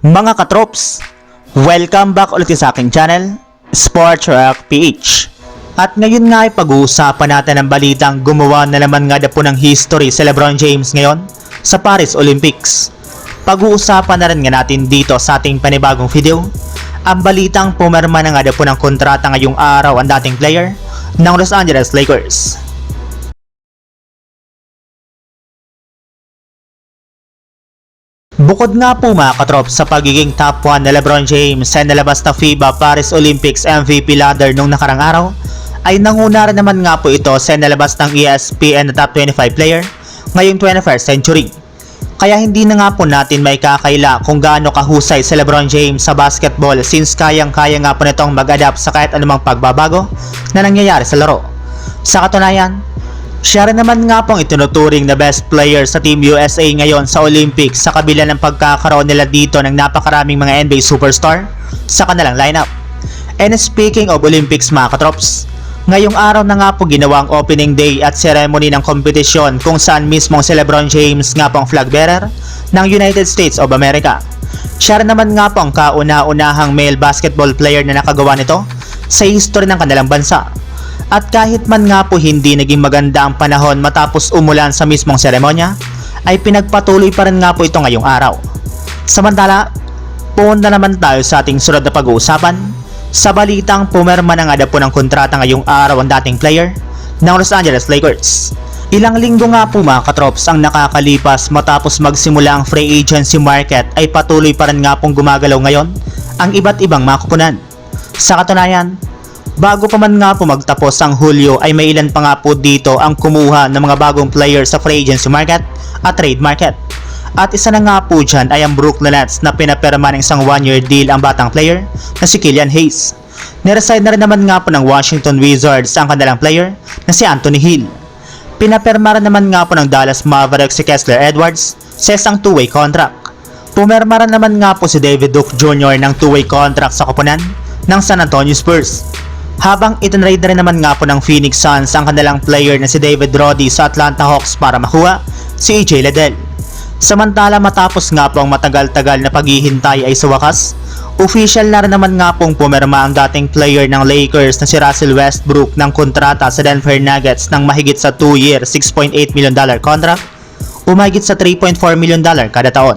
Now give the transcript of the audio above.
Mga katrops, welcome back ulit sa aking channel, Sports Rock PH. At ngayon nga ay pag-uusapan natin ang balitang gumawa na naman nga po ng history si Lebron James ngayon sa Paris Olympics. Pag-uusapan na rin nga natin dito sa ating panibagong video, ang balitang pumirma na nga po ng kontrata ngayong araw ang dating player ng Los Angeles Lakers. Bukod nga po mga katrop sa pagiging top 1 na Lebron James sa nalabas na FIBA Paris Olympics MVP ladder nung nakarang araw, ay nanguna rin naman nga po ito sa nalabas ng ESPN na top 25 player ngayong 21st century. Kaya hindi na nga po natin may kakaila kung gaano kahusay si Lebron James sa basketball since kayang-kaya nga po nitong mag-adapt sa kahit anumang pagbabago na nangyayari sa laro. Sa katunayan, siya rin naman nga pong itinuturing na best player sa Team USA ngayon sa Olympics sa kabila ng pagkakaroon nila dito ng napakaraming mga NBA superstar sa kanilang lineup. And speaking of Olympics mga katrops, ngayong araw na nga po ginawa ang opening day at ceremony ng kompetisyon kung saan mismong si Lebron James nga pong flag bearer ng United States of America. Siya rin naman nga po ang kauna-unahang male basketball player na nakagawa nito sa history ng kanilang bansa. At kahit man nga po hindi naging maganda ang panahon matapos umulan sa mismong seremonya, ay pinagpatuloy pa rin nga po ito ngayong araw. Samantala, punta naman tayo sa ating sunod na pag-uusapan sa balitang pumerma na nga po ng kontrata ngayong araw ang dating player ng Los Angeles Lakers. Ilang linggo nga po mga katrops ang nakakalipas matapos magsimula ang free agency market ay patuloy pa rin nga pong gumagalaw ngayon ang iba't ibang mga kupunan. Sa katunayan, Bago pa man nga po magtapos ang Hulyo ay may ilan pa nga po dito ang kumuha ng mga bagong player sa free agency market at trade market. At isa na nga po dyan ay ang Brooklyn Nets na pinaperma ng isang one-year deal ang batang player na si Killian Hayes. Nireside na rin naman nga po ng Washington Wizards ang kanilang player na si Anthony Hill. Pinaperma rin naman nga po ng Dallas Mavericks si Kessler Edwards sa isang two-way contract. Pumerma rin naman nga po si David Duke Jr. ng two-way contract sa koponan ng San Antonio Spurs. Habang itinrade na rin naman nga po ng Phoenix Suns ang kanilang player na si David Roddy sa Atlanta Hawks para makuha si AJ Liddell. Samantala matapos nga po ang matagal-tagal na paghihintay ay sa wakas, official na rin naman nga pong pumirma ang dating player ng Lakers na si Russell Westbrook ng kontrata sa Denver Nuggets ng mahigit sa 2-year $6.8 million dollar contract o mahigit sa 3.4 million dollar kada taon.